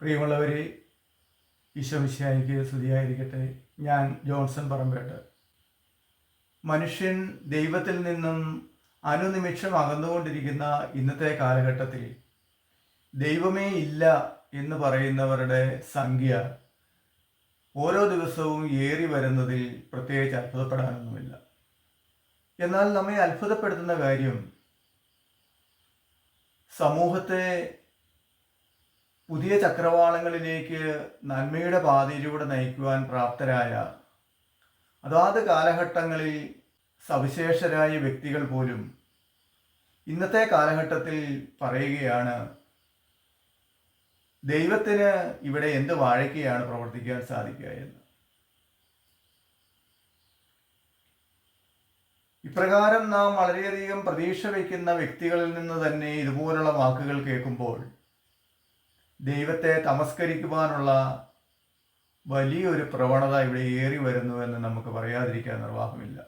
പ്രിയമുള്ളവരെ ഈശോമിശിയായിക്ക് സ്തുതിയായിരിക്കട്ടെ. ഞാൻ ജോൺസൺ പറമ്പേട്ട്. മനുഷ്യൻ ദൈവത്തിൽ നിന്നും അനുനിമിഷം അകന്നുകൊണ്ടിരിക്കുന്ന ഇന്നത്തെ കാലഘട്ടത്തിൽ ദൈവമേ ഇല്ല എന്ന് പറയുന്നവരുടെ സംഖ്യ ഓരോ ദിവസവും ഏറി വരുന്നതിൽ പ്രത്യേകിച്ച് അത്ഭുതപ്പെടാനൊന്നുമില്ല. എന്നാൽ നമ്മെ അത്ഭുതപ്പെടുത്തുന്ന കാര്യം സമൂഹത്തെ പുതിയ ചക്രവാളങ്ങളിലേക്ക് നന്മയുടെ പാതയിലൂടെ നയിക്കുവാൻ പ്രാപ്തരായ അതാത് കാലഘട്ടങ്ങളിൽ സവിശേഷരായ വ്യക്തികൾ പോലും ഇന്നത്തെ കാലഘട്ടത്തിൽ പറയുകയാണ് ദൈവത്തിന് ഇവിടെ എന്ത് വാഴയ്ക്കയാണ് പ്രവർത്തിക്കാൻ സാധിക്കുക എന്ന്? ഇപ്രകാരം നാം വളരെയധികം പ്രതീക്ഷ വയ്ക്കുന്ന വ്യക്തികളിൽ നിന്ന് തന്നെ ഇതുപോലുള്ള വാക്കുകൾ കേൾക്കുമ്പോൾ ദൈവത്തെ തമസ്കരിക്കുവാനുള്ള വലിയൊരു പ്രവണത ഇവിടെ ഏറി വരുന്നു എന്ന് നമുക്ക് പറയാതിരിക്കാൻ നിർവാഹമില്ല.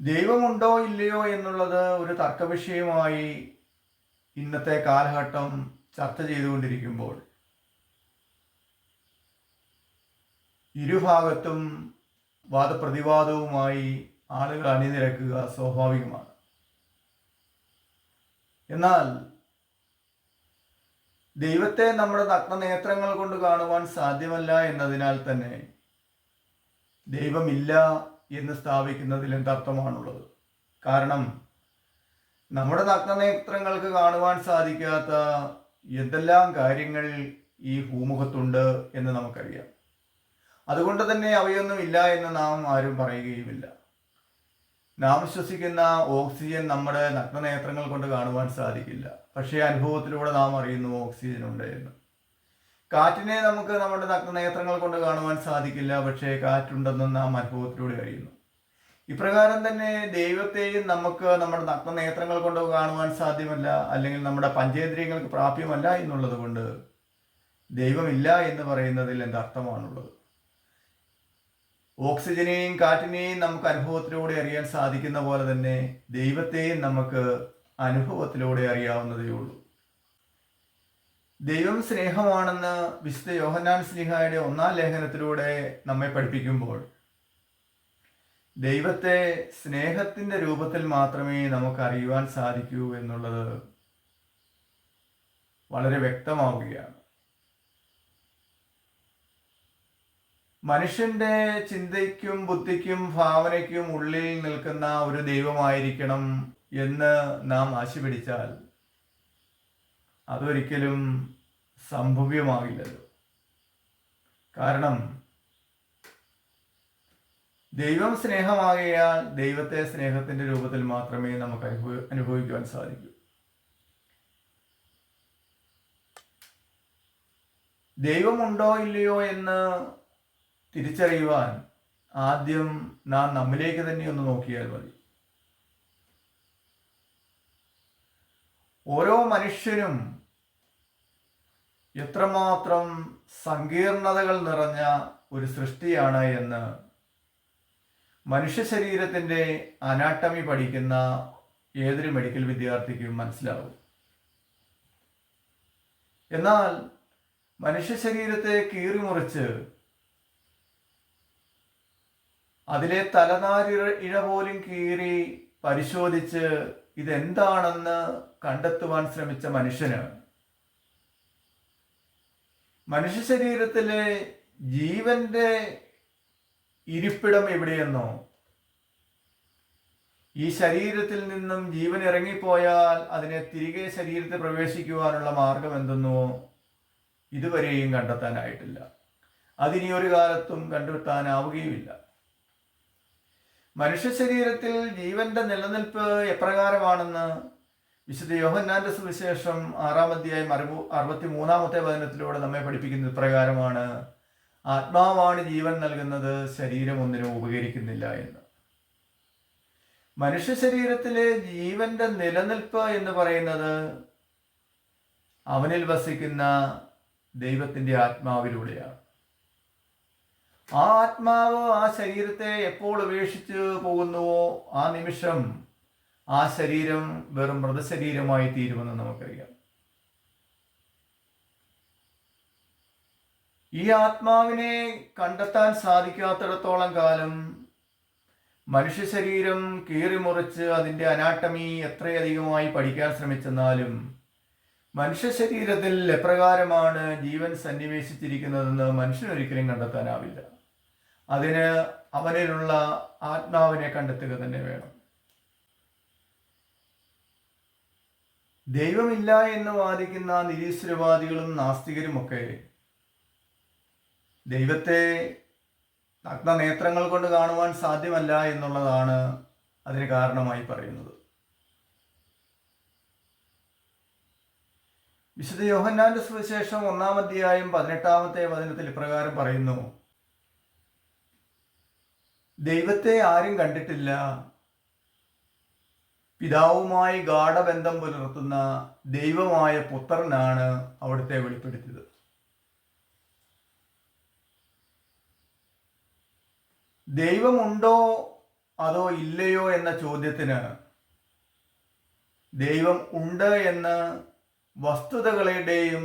ദൈവമുണ്ടോ ഇല്ലയോ എന്നുള്ളത് ഒരു തർക്കവിഷയമായി ഇന്നത്തെ കാലഘട്ടം ചർച്ച ചെയ്തുകൊണ്ടിരിക്കുമ്പോൾ ഇരുഭാഗത്തും വാദപ്രതിവാദവുമായി ആളുകൾ അണിനിരക്കുക സ്വാഭാവികമാണ്. എന്നാൽ ദൈവത്തെ നമ്മുടെ നഗ്നനേത്രങ്ങൾ കൊണ്ട് കാണുവാൻ സാധ്യമല്ല എന്നതിനാൽ തന്നെ ദൈവമില്ല എന്ന് സ്ഥാപിക്കുന്നതിൽ എന്തർത്ഥമാണുള്ളത്? കാരണം നമ്മുടെ നഗ്നനേത്രങ്ങൾക്ക് കാണുവാൻ സാധിക്കാത്ത എന്തെല്ലാം കാര്യങ്ങൾ ഈ ഭൂമുഖത്തുണ്ട് എന്ന് നമുക്കറിയാം. അതുകൊണ്ട് തന്നെ അവയൊന്നും ഇല്ല എന്ന് നാം ആരും പറയുകയുമില്ല. നാം ശ്വസിക്കുന്ന ഓക്സിജൻ നമ്മുടെ നഗ്നനേത്രങ്ങൾ കൊണ്ട് കാണുവാൻ സാധിക്കില്ല. പക്ഷേ അനുഭവത്തിലൂടെ നാം അറിയുന്നു ഓക്സിജൻ ഉണ്ട് എന്ന് കാറ്റിനെ നമുക്ക് നമ്മുടെ നഗ്നനേത്രങ്ങൾ കൊണ്ട് കാണുവാൻ സാധിക്കില്ല പക്ഷേ കാറ്റുണ്ടെന്ന് നാം അനുഭവത്തിലൂടെ അറിയുന്നു. ഇപ്രകാരം തന്നെ ദൈവത്തെയും നമുക്ക് നമ്മുടെ നഗ്നനേത്രങ്ങൾ കൊണ്ട് കാണുവാൻ സാധ്യമല്ല അല്ലെങ്കിൽ നമ്മുടെ പഞ്ചേന്ദ്രിയങ്ങൾക്ക് പ്രാപ്യമല്ല എന്നുള്ളത് കൊണ്ട് ദൈവമില്ല എന്ന് പറയുന്നതിൽ എന്തർത്ഥമാണുള്ളത്? ഓക്സിജനെയും കാറ്റിനെയും നമുക്ക് അനുഭവത്തിലൂടെ അറിയാൻ സാധിക്കുന്ന പോലെ തന്നെ ദൈവത്തെയും നമുക്ക് അനുഭവത്തിലൂടെ അറിയാവുന്നതേ ഉള്ളൂ. ദൈവം സ്നേഹമാണെന്ന് വിശുദ്ധ യോഹന്നാൻ സ്നേഹയുടെ ഒന്നാം ലേഖനത്തിലൂടെ നമ്മെ പഠിപ്പിക്കുമ്പോൾ ദൈവത്തെ സ്നേഹത്തിന്റെ രൂപത്തിൽ മാത്രമേ നമുക്ക് അറിയുവാൻ സാധിക്കൂ എന്നുള്ളത് വളരെ വ്യക്തമാവുകയാണ്. മനുഷ്യന്റെ ചിന്തയ്ക്കും ബുദ്ധിക്കും ഭാവനയ്ക്കും ഉള്ളിൽ നിൽക്കുന്ന ഒരു ദൈവമായിരിക്കണം എന്ന് നാം ആശി പിടിച്ചാൽ അതൊരിക്കലും സംഭവ്യമാകില്ലല്ലോ. കാരണം ദൈവം സ്നേഹമാകിയാൽ ദൈവത്തെ സ്നേഹത്തിന്റെ രൂപത്തിൽ മാത്രമേ നമുക്ക് അനുഭവ അനുഭവിക്കുവാൻ സാധിക്കൂ. ദൈവമുണ്ടോ ഇല്ലയോ എന്ന് തിരിച്ചറിയുവാൻ ആദ്യം നാം നമ്മിലേക്ക് തന്നെ ഒന്ന് നോക്കിയാൽ മതി. ഓരോ മനുഷ്യനും എത്രമാത്രം സങ്കീർണതകൾ നിറഞ്ഞ ഒരു സൃഷ്ടിയാണ് എന്ന് മനുഷ്യ ശരീരത്തിന്റെ അനാട്ടമി പഠിക്കുന്ന ഏതൊരു മെഡിക്കൽ വിദ്യാർത്ഥിക്കും മനസ്സിലാവും. എന്നാൽ മനുഷ്യ ശരീരത്തെ കീറിമുറിച്ച് അതിലെ തലനാരി ഇഴ പോലും കീറി പരിശോധിച്ച് ഇതെന്താണെന്ന് കണ്ടെത്തുവാൻ ശ്രമിച്ച മനുഷ്യന് മനുഷ്യ ശരീരത്തിലെ ജീവന്റെ ഇരിപ്പിടം എവിടെയെന്നോ ഈ ശരീരത്തിൽ നിന്നും ജീവൻ ഇറങ്ങിപ്പോയാൽ അതിനെ തിരികെ ശരീരത്തിൽ പ്രവേശിക്കുവാനുള്ള മാർഗം എന്തെന്നോ ഇതുവരെയും കണ്ടെത്താനായിട്ടില്ല. അതിനി ഒരു കാലത്തും കണ്ടെത്താനാവുകയുമില്ല. മനുഷ്യ ശരീരത്തിൽ ജീവന്റെ നിലനിൽപ്പ് എപ്രകാരമാണെന്ന് വിശുദ്ധ യോഹന്നാന്റെ സുവിശേഷം ആറാം അധ്യായം അറുപ അറുപത്തി മൂന്നാമത്തെ വചനത്തിലൂടെ നമ്മെ പഠിപ്പിക്കുന്നത് ഇപ്രകാരമാണ് ആത്മാവാണ് ജീവൻ നൽകുന്നത് ശരീരം ഒന്നിനും ഉപകരിക്കുന്നില്ല എന്ന്. മനുഷ്യ ശരീരത്തിലെ ജീവന്റെ നിലനിൽപ്പ് എന്ന് പറയുന്നത് അവനിൽ വസിക്കുന്ന ദൈവത്തിന്റെ ആത്മാവിലൂടെയാണ്. ആത്മാവ് ആ ശരീരത്തെ എപ്പോൾ ഉപേക്ഷിച്ച് പോകുന്നുവോ ആ നിമിഷം ആ ശരീരം വെറും മൃതശരീരമായി തീരുമെന്ന് നമുക്കറിയാം. ഈ ആത്മാവിനെ കണ്ടെത്താൻ സാധിക്കാത്തിടത്തോളം കാലം മനുഷ്യ ശരീരം കീറിമുറിച്ച് അതിന്റെ അനാട്ടമി എത്രയധികമായി പഠിക്കാൻ ശ്രമിച്ചെന്നാലും മനുഷ്യ ശരീരത്തിൽ എപ്രകാരമാണ് ജീവൻ സന്നിവേശിച്ചിരിക്കുന്നതെന്ന് മനുഷ്യനൊരിക്കലും കണ്ടെത്താനാവില്ല. അതിന് അവനിലുള്ള ആത്മാവിനെ കണ്ടെത്തുക തന്നെ വേണം. ദൈവമില്ല എന്ന് വാദിക്കുന്ന നിരീശ്വരവാദികളും നാസ്തികരുമൊക്കെ ദൈവത്തെ നഗ്ന നേത്രങ്ങൾ കൊണ്ട് കാണുവാൻ സാധ്യമല്ല എന്നുള്ളതാണ് അതിന് കാരണമായി പറയുന്നത്. വിശുദ്ധ യോഹന്നാന്റെ സുവിശേഷം ഒന്നാം പതിനെട്ടാമത്തെ വചനത്തിൽ ഇപ്രകാരം പറയുന്നു. ദൈവത്തെ ആരും കണ്ടിട്ടില്ല. പിതാവുമായി ഗാഠബന്ധം പുലർത്തുന്ന ദൈവമായ പുത്രനാണ് അവിടുത്തെ വെളിപ്പെടുത്തിയത്. ദൈവമുണ്ടോ അതോ ഇല്ലയോ എന്ന ചോദ്യത്തിന് ദൈവം ഉണ്ട് എന്ന് വസ്തുതകളുടെയും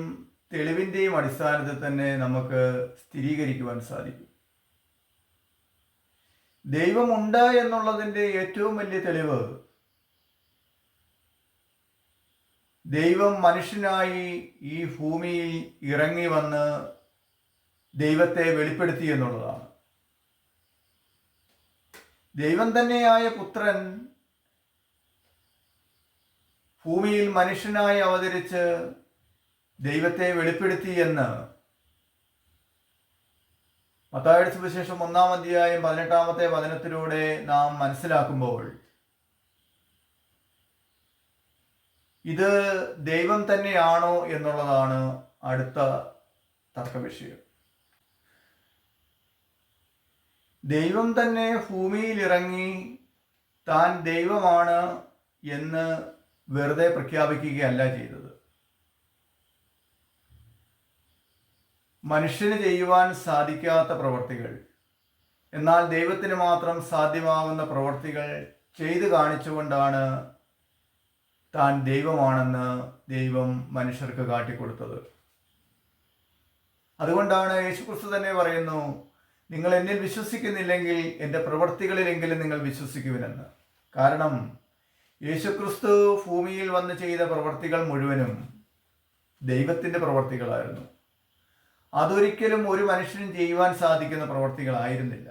തെളിവിന്റെയും അടിസ്ഥാനത്തിൽ തന്നെ നമുക്ക് സ്ഥിരീകരിക്കുവാൻ സാധിക്കും. ദൈവമുണ്ട് എന്നുള്ളതിന്റെ ഏറ്റവും വലിയ തെളിവ് ദൈവം മനുഷ്യനായി ഈ ഭൂമിയിൽ ഇറങ്ങി വന്ന് ദൈവത്തെ വെളിപ്പെടുത്തി എന്നുള്ളതാണ്. ദൈവം തന്നെയായ പുത്രൻ ഭൂമിയിൽ മനുഷ്യനായി അവതരിച്ച് ദൈവത്തെ വെളിപ്പെടുത്തി എന്ന് മത്തായുടെ സുവിശേഷം ഒന്നാം അധ്യായം പതിനെട്ടാമത്തെ വചനത്തിലൂടെ നാം മനസ്സിലാക്കുമ്പോൾ ഇത് ദൈവം തന്നെയാണോ എന്നുള്ളതാണ് അടുത്ത തർക്ക വിഷയം ദൈവം തന്നെ ഭൂമിയിൽ ഇറങ്ങി താൻ ദൈവമാണ് എന്ന് വെറുതെ പ്രഖ്യാപിക്കുകയല്ല ചെയ്തത്. മനുഷ്യന് ചെയ്യുവാൻ സാധിക്കാത്ത പ്രവർത്തികൾ. എന്നാൽ ദൈവത്തിന് മാത്രം സാധ്യമാകുന്ന പ്രവർത്തികൾ ചെയ്തു കാണിച്ചുകൊണ്ടാണ് താൻ ദൈവമാണെന്ന് ദൈവം മനുഷ്യർക്ക് കാട്ടിക്കൊടുത്തത്. അതുകൊണ്ടാണ് യേശുക്രിസ്തു തന്നെ പറയുന്നു നിങ്ങൾ എന്നിൽ വിശ്വസിക്കുന്നില്ലെങ്കിൽ എന്റെ പ്രവർത്തികളിലെങ്കിലും നിങ്ങൾ വിശ്വസിക്കുവിനെന്ന്. കാരണം യേശുക്രിസ്തു ഭൂമിയിൽ വന്ന് ചെയ്ത പ്രവർത്തികൾ മുഴുവനും ദൈവത്തിന്റെ പ്രവർത്തികളായിരുന്നു. അതൊരിക്കലും ഒരു മനുഷ്യനും ചെയ്യുവാൻ സാധിക്കുന്ന പ്രവർത്തികളായിരുന്നില്ല.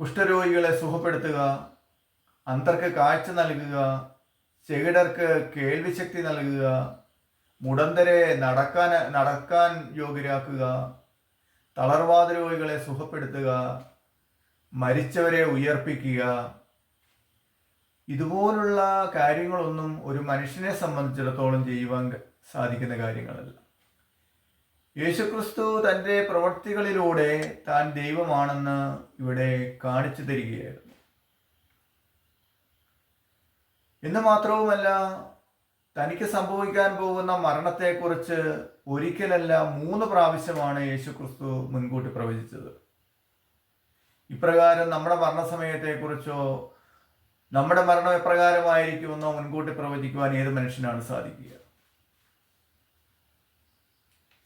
കുഷ്ഠരോഗികളെ സുഖപ്പെടുത്തുക അന്തർക്ക് കാഴ്ച നൽകുക ചെകിടർക്ക് കേൾവിശക്തി നൽകുക മുടന്തരെ നടക്കാൻ നടക്കാൻ യോഗ്യരാക്കുക തളർവാദ രോഗികളെ സുഖപ്പെടുത്തുക മരിച്ചവരെ ഉയർപ്പിക്കുക ഇതുപോലുള്ള കാര്യങ്ങളൊന്നും ഒരു മനുഷ്യനെ സംബന്ധിച്ചിടത്തോളം ചെയ്യുവാൻ സാധിക്കുന്ന കാര്യങ്ങളല്ല. യേശുക്രിസ്തു തന്റെ പ്രവൃത്തികളിലൂടെ താൻ ദൈവമാണെന്ന് ഇവിടെ കാണിച്ചു തരികയായിരുന്നു. എന്ന് മാത്രവുമല്ല തനിക്ക് സംഭവിക്കാൻ പോകുന്ന മരണത്തെക്കുറിച്ച് ഒരിക്കലല്ല മൂന്ന് പ്രാവശ്യമാണ് യേശുക്രിസ്തു മുൻകൂട്ടി പ്രവചിച്ചത്. ഇപ്രകാരം നമ്മുടെ മരണസമയത്തെക്കുറിച്ചോ നമ്മുടെ മരണം എപ്രകാരമായിരിക്കുമെന്നോ മുൻകൂട്ടി പ്രവചിക്കുവാൻ ഏത് മനുഷ്യനാണ് സാധിക്കുക?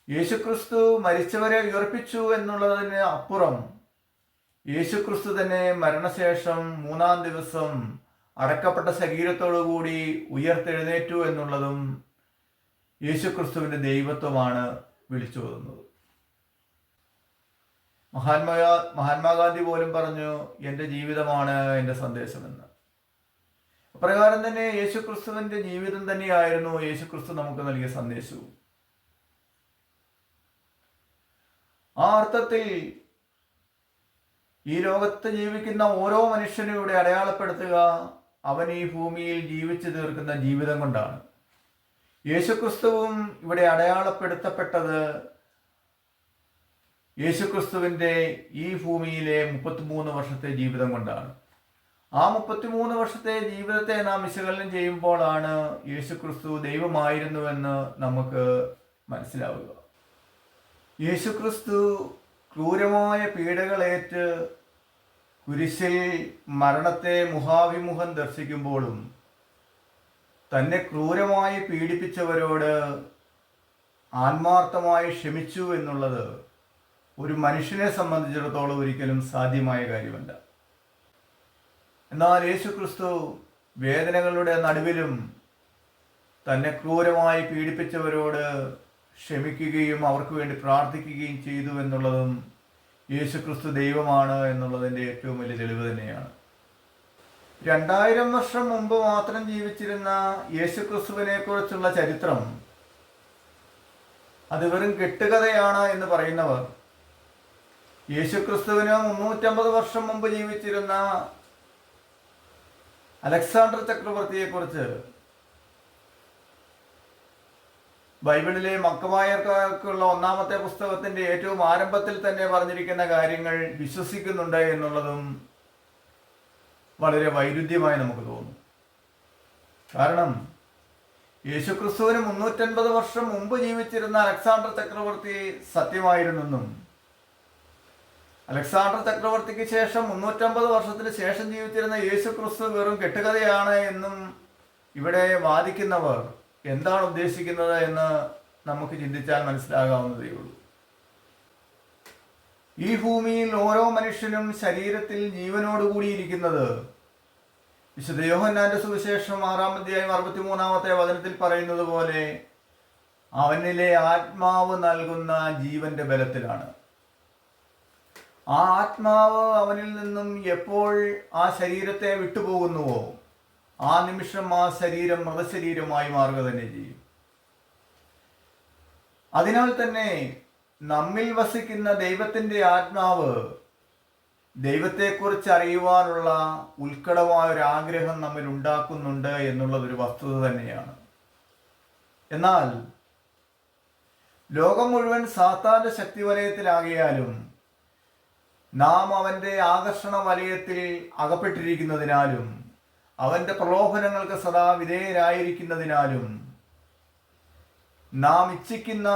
യേശുക്രിസ്തു മരിച്ചവരെ ഉയർപ്പിച്ചു എന്നുള്ളതിന് അപ്പുറം യേശുക്രിസ്തു തന്നെ മരണശേഷം മൂന്നാം ദിവസം അടക്കപ്പെട്ട ശരീരത്തോടുകൂടി ഉയർത്തെഴുന്നേറ്റു എന്നുള്ളതും യേശുക്രിസ്തുവിന്റെ ദൈവത്വമാണ് വിളിച്ചു പോകുന്നത് മഹാത്മാ മഹാത്മാഗാന്ധി പോലും പറഞ്ഞു എന്റെ ജീവിതമാണ് എന്റെ സന്ദേശമെന്ന്. അപ്രകാരം തന്നെ യേശുക്രിസ്തുവിന്റെ ജീവിതം തന്നെയായിരുന്നു യേശുക്രിസ്തു നമുക്ക് നൽകിയ സന്ദേശവും. ആ അർത്ഥത്തിൽ ഈ ലോകത്ത് ജീവിക്കുന്ന ഓരോ മനുഷ്യനും ഇവിടെ അടയാളപ്പെടുത്തുക അവൻ ഈ ഭൂമിയിൽ ജീവിച്ചു തീർക്കുന്ന ജീവിതം കൊണ്ടാണ്. യേശുക്രിസ്തുവും ഇവിടെ അടയാളപ്പെടുത്തപ്പെട്ടത് യേശുക്രിസ്തുവിന്റെ ഈ ഭൂമിയിലെ മുപ്പത്തിമൂന്ന് വർഷത്തെ ജീവിതം കൊണ്ടാണ്. ആ മുപ്പത്തിമൂന്ന് വർഷത്തെ ജീവിതത്തെ നാം വിശകലനം ചെയ്യുമ്പോഴാണ് യേശുക്രിസ്തു ദൈവമായിരുന്നുവെന്ന് നമുക്ക് മനസ്സിലാവുക. യേശുക്രിസ്തു ക്രൂരമായ പീഡകളേറ്റ് കുരിശിൽ മരണത്തെ മുഖാഭിമുഖം ദർശിക്കുമ്പോഴും തന്നെ ക്രൂരമായി പീഡിപ്പിച്ചവരോട് ആത്മാർത്ഥമായി ക്ഷമിച്ചു എന്നുള്ളത് ഒരു മനുഷ്യനെ സംബന്ധിച്ചിടത്തോളം ഒരിക്കലും സാധ്യമായ കാര്യമല്ല. എന്നാൽ യേശു ക്രിസ്തു വേദനകളുടെ നടുവിലും തന്നെ ക്രൂരമായി പീഡിപ്പിച്ചവരോട് ക്ഷമിക്കുകയും അവർക്ക് വേണ്ടി പ്രാർത്ഥിക്കുകയും ചെയ്തു എന്നുള്ളതും യേശുക്രിസ്തു ദൈവമാണ് എന്നുള്ളതിന്റെ ഏറ്റവും വലിയ തെളിവ് തന്നെയാണ്. രണ്ടായിരം വർഷം മുമ്പ് മാത്രം ജീവിച്ചിരുന്ന യേശുക്രിസ്തുവിനെ കുറിച്ചുള്ള ചരിത്രം അത് വെറും കെട്ടുകഥയാണ് എന്ന് പറയുന്നവർ. യേശുക്രിസ്തുവിന് മുന്നൂറ്റമ്പത് വർഷം മുമ്പ് ജീവിച്ചിരുന്ന അലക്സാണ്ടർ ചക്രവർത്തിയെക്കുറിച്ച് ബൈബിളിലെ മക്കമായർക്കുള്ള ഒന്നാമത്തെ പുസ്തകത്തിന്റെ ഏറ്റവും ആരംഭത്തിൽ തന്നെ പറഞ്ഞിരിക്കുന്ന കാര്യങ്ങൾ വിശ്വസിക്കുന്നുണ്ട് എന്നുള്ളതും വളരെ വൈരുദ്ധ്യമായി നമുക്ക് തോന്നും. കാരണം യേശുക്രിസ്തുവിന് മുന്നൂറ്റൻപത് വർഷം മുമ്പ് ജീവിച്ചിരുന്ന അലക്സാണ്ടർ ചക്രവർത്തി സത്യമായിരുന്നെന്നും അലക്സാണ്ടർ ചക്രവർത്തിക്ക് ശേഷം മുന്നൂറ്റമ്പത് വർഷത്തിന് ശേഷം ജീവിച്ചിരുന്ന യേശു ക്രിസ്തു വെറും കെട്ടുകഥയാണ് എന്നും ഇവിടെ വാദിക്കുന്നവർ എന്താണ് ഉദ്ദേശിക്കുന്നത് എന്ന് നമുക്ക് ചിന്തിച്ചാൽ മനസ്സിലാകാവുന്നതേ ഉള്ളൂ. ഈ ഭൂമിയിൽ ഓരോ മനുഷ്യനും ശരീരത്തിൽ ജീവനോടുകൂടിയിരിക്കുന്നത് വിശുദ്ധ യോഹന്നാന്റെ സുവിശേഷം ആറാം അധ്യായം അറുപത്തിമൂന്നാമത്തെ വചനത്തിൽ പറയുന്നത് പോലെ അവനിലെ ആത്മാവ് നൽകുന്ന ജീവന്റെ ബലത്തിലാണ്. ആ ആത്മാവ് അവനിൽ നിന്നും എപ്പോൾ ആ ശരീരത്തെ വിട്ടുപോകുന്നുവോ ആ നിമിഷം ആ ശരീരം മൃതശരീരമായി മാറുക തന്നെ ചെയ്യും. അതിനാൽ തന്നെ നമ്മിൽ വസിക്കുന്ന ദൈവത്തിന്റെ ആത്മാവ് ദൈവത്തെക്കുറിച്ച് അറിയുവാനുള്ള ഉത്കടമായ ഒരു ആഗ്രഹം നമ്മിൽ ഉണ്ടാക്കുന്നുണ്ട് എന്നുള്ളത് ഒരു വസ്തുത തന്നെയാണ്. എന്നാൽ ലോകം മുഴുവൻ സാത്താന്റെ ശക്തി വലയത്തിലാകിയാലും നാം അവന്റെ ആകർഷണ വലയത്തിൽ അകപ്പെട്ടിരിക്കുന്നതിനാലും അവന്റെ പ്രലോഭനങ്ങൾക്ക് സദാ വിധേയരായിരിക്കുന്നതിനാലും നാം ഇച്ഛിക്കുന്ന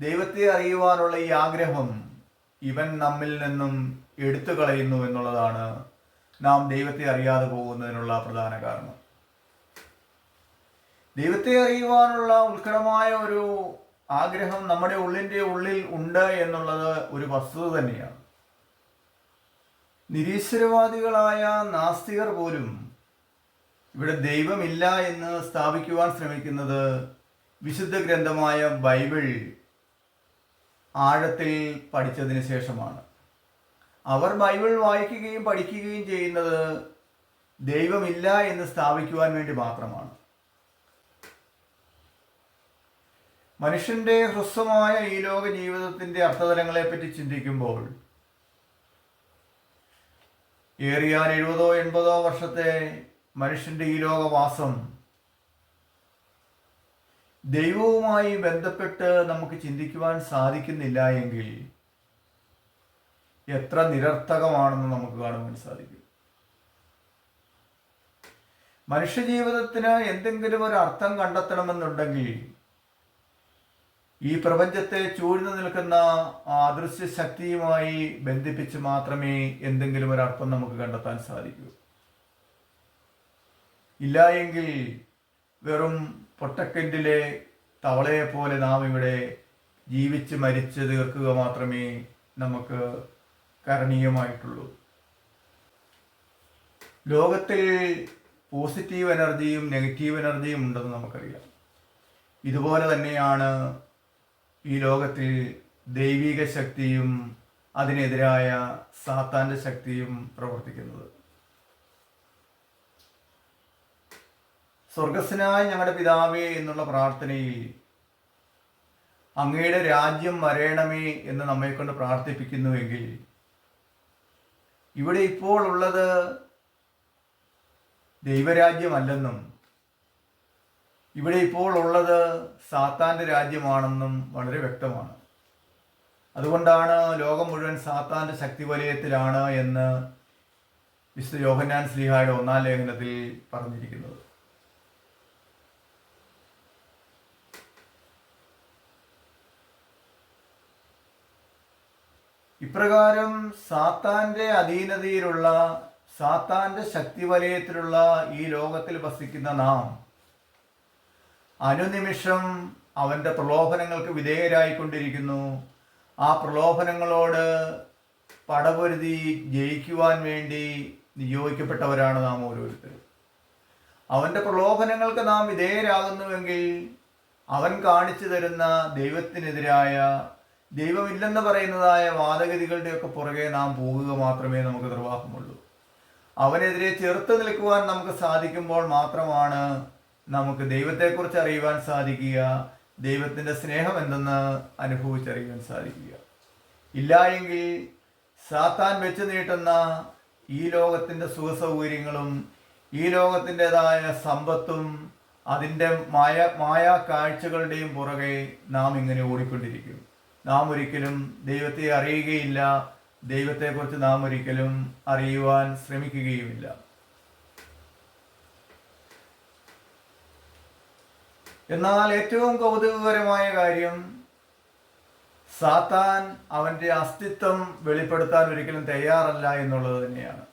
ദൈവത്തെ അറിയുവാനുള്ള ഈ ആഗ്രഹം ഇവൻ നമ്മിൽ നിന്നും എടുത്തു കളയുന്നു എന്നുള്ളതാണ് നാം ദൈവത്തെ അറിയാതെ പോകുന്നതിനുള്ള പ്രധാന കാരണം. ദൈവത്തെ അറിയുവാനുള്ള ഉത്കടമായ ഒരു ആഗ്രഹം നമ്മുടെ ഉള്ളിന്റെ ഉള്ളിൽ ഉണ്ട് എന്നുള്ളത് ഒരു വസ്തുത തന്നെയാണ്. നിരീശ്വരവാദികളായ നാസ്തികർ പോലും ഇവിടെ ദൈവമില്ല എന്ന് സ്ഥാപിക്കുവാൻ ശ്രമിക്കുന്നത് വിശുദ്ധ ഗ്രന്ഥമായ ബൈബിൾ ആഴത്തിൽ പഠിച്ചതിന് ശേഷമാണ്. അവർ ബൈബിൾ വായിക്കുകയും പഠിക്കുകയും ചെയ്യുന്നത് ദൈവമില്ല എന്ന് സ്ഥാപിക്കുവാൻ വേണ്ടി മാത്രമാണ്. മനുഷ്യന്റെ ഹ്രസ്വമായ ഈ ലോക ജീവിതത്തിന്റെ അർത്ഥതലങ്ങളെപ്പറ്റി ചിന്തിക്കുമ്പോൾ ഏറിയാൽ എഴുപതോ എൺപതോ വർഷത്തെ മനുഷ്യന്റെ ഈ ലോകവാസം ദൈവവുമായി ബന്ധപ്പെട്ട് നമുക്ക് ചിന്തിക്കുവാൻ സാധിക്കുന്നില്ല എങ്കിൽ എത്ര നിരർത്ഥകമാണെന്ന് നമുക്ക് കാണുവാൻ സാധിക്കും. മനുഷ്യജീവിതത്തിന് എന്തെങ്കിലും ഒരു അർത്ഥം കണ്ടെത്തണമെന്നുണ്ടെങ്കിൽ ഈ പ്രപഞ്ചത്തെ ചൂഴ്ന്നു നിൽക്കുന്ന ആ അദൃശ്യ ശക്തിയുമായി ബന്ധിപ്പിച്ച് മാത്രമേ എന്തെങ്കിലും ഒരു അർത്ഥം നമുക്ക് കണ്ടെത്താൻ സാധിക്കൂ. ഇല്ല എങ്കിൽ വെറും തവളയെ പോലെ നാം ഇവിടെ ജീവിച്ച് മരിച്ച് തീർക്കുക മാത്രമേ നമുക്ക് കരണീയമായിട്ടുള്ളൂ. ലോകത്തിൽ പോസിറ്റീവ് എനർജിയും നെഗറ്റീവ് എനർജിയും ഉണ്ടെന്ന് നമുക്കറിയാം. ഇതുപോലെ തന്നെയാണ് ഈ ലോകത്തിൽ ദൈവിക ശക്തിയും അതിനെതിരായ സാത്താന്റെ ശക്തിയും പ്രവർത്തിക്കുന്നത്. സ്വർഗസ്വനായ ഞങ്ങളുടെ പിതാവേ എന്നുള്ള പ്രാർത്ഥനയിൽ അങ്ങയുടെ രാജ്യം വരയണമേ എന്ന് നമ്മെ കൊണ്ട് പ്രാർത്ഥിപ്പിക്കുന്നുവെങ്കിൽ ഇവിടെ ഇപ്പോൾ ഉള്ളത് ദൈവരാജ്യമല്ലെന്നും ഇവിടെ ഇപ്പോൾ ഉള്ളത് സാത്താന്റെ രാജ്യമാണെന്നും വളരെ വ്യക്തമാണ്. അതുകൊണ്ടാണ് ലോകം മുഴുവൻ സാത്താന്റെ ശക്തി വലയത്തിലാണ് എന്ന് വിശുദ്ധ യോഹന്നാൻ ശ്രീഹായുടെ ഒന്നാം ലേഖനത്തിൽ പറഞ്ഞിരിക്കുന്നത്. ഇപ്രകാരം സാത്താന്റെ അധീനതയിലുള്ള സാത്താന്റെ ശക്തി വലയത്തിലുള്ള ഈ ലോകത്തിൽ വസിക്കുന്ന നാം അനുനിമിഷം അവന്റെ പ്രലോഭനങ്ങൾക്ക് വിധേയരായിക്കൊണ്ടിരിക്കുന്നു. ആ പ്രലോഭനങ്ങളോട് പടപൊരുതി ജയിക്കുവാൻ വേണ്ടി നിയോഗിക്കപ്പെട്ടവരാണ് നാം ഓരോരുത്തർ അവന്റെ പ്രലോഭനങ്ങൾക്ക് നാം വിധേയരാകുന്നുവെങ്കിൽ അവൻ കാണിച്ചു തരുന്ന ദൈവത്തിനെതിരായ ദൈവമില്ലെന്ന് പറയുന്നതായ വാദഗതികളുടെയൊക്കെ പുറകെ നാം പോകുക മാത്രമേ നമുക്ക് നിർവാഹമുള്ളൂ. അവനെതിരെ ചെറുത്ത് നിൽക്കുവാൻ നമുക്ക് സാധിക്കുമ്പോൾ മാത്രമാണ് നമുക്ക് ദൈവത്തെക്കുറിച്ച് അറിയുവാൻ സാധിക്കുക ദൈവത്തിന്റെ സ്നേഹം എന്തെന്ന് അനുഭവിച്ചറിയുവാൻ സാധിക്കുക. ഇല്ല എങ്കിൽ സാത്താൻ വെച്ച് നീട്ടുന്ന ഈ ലോകത്തിന്റെ സുഖസൗകര്യങ്ങളും ഈ ലോകത്തിന്റെതായ സമ്പത്തും അതിന്റെ മായ മായാ കാഴ്ചകളുടെയും പുറകെ നാം ഇങ്ങനെ ഓടിക്കൊണ്ടിരിക്കും. നാം ഒരിക്കലും ദൈവത്തെ അറിയുകയില്ല. ദൈവത്തെക്കുറിച്ച് നാം ഒരിക്കലും അറിയുവാൻ ശ്രമിക്കുകയുമില്ല. എന്നാൽ ഏറ്റവും കൗതുകകരമായ കാര്യം സാത്താൻ അവന്റെ അസ്തിത്വം വെളിപ്പെടുത്താൻ ഒരിക്കലും തയ്യാറല്ല എന്നുള്ളത് തന്നെയാണ്.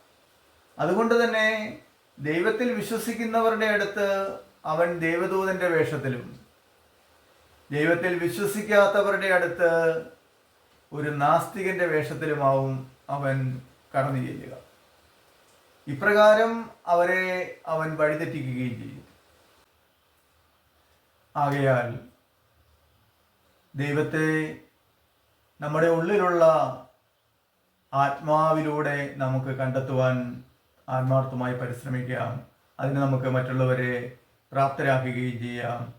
അതുകൊണ്ട് തന്നെ ദൈവത്തിൽ വിശ്വസിക്കുന്നവരുടെ അടുത്ത് അവൻ ദേവദൂതന്റെ വേഷത്തിലും ദൈവത്തിൽ വിശ്വസിക്കാത്തവരുടെ അടുത്ത് ഒരു നാസ്തികന്റെ വേഷത്തിലുമാവും അവൻ കടന്നു ചെല്ലുക. ഇപ്രകാരം അവരെ അവൻ വഴിതെറ്റിക്കുകയും ചെയ്യും. ആകയാൽ ദൈവത്തെ നമ്മുടെ ഉള്ളിലുള്ള ആത്മാവിലൂടെ നമുക്ക് കണ്ടെത്തുവാൻ ആത്മാർത്ഥമായി പരിശ്രമിക്കാം. അതിന് നമുക്ക് മറ്റുള്ളവരെ പ്രാപ്തരാക്കുകയും ചെയ്യാം.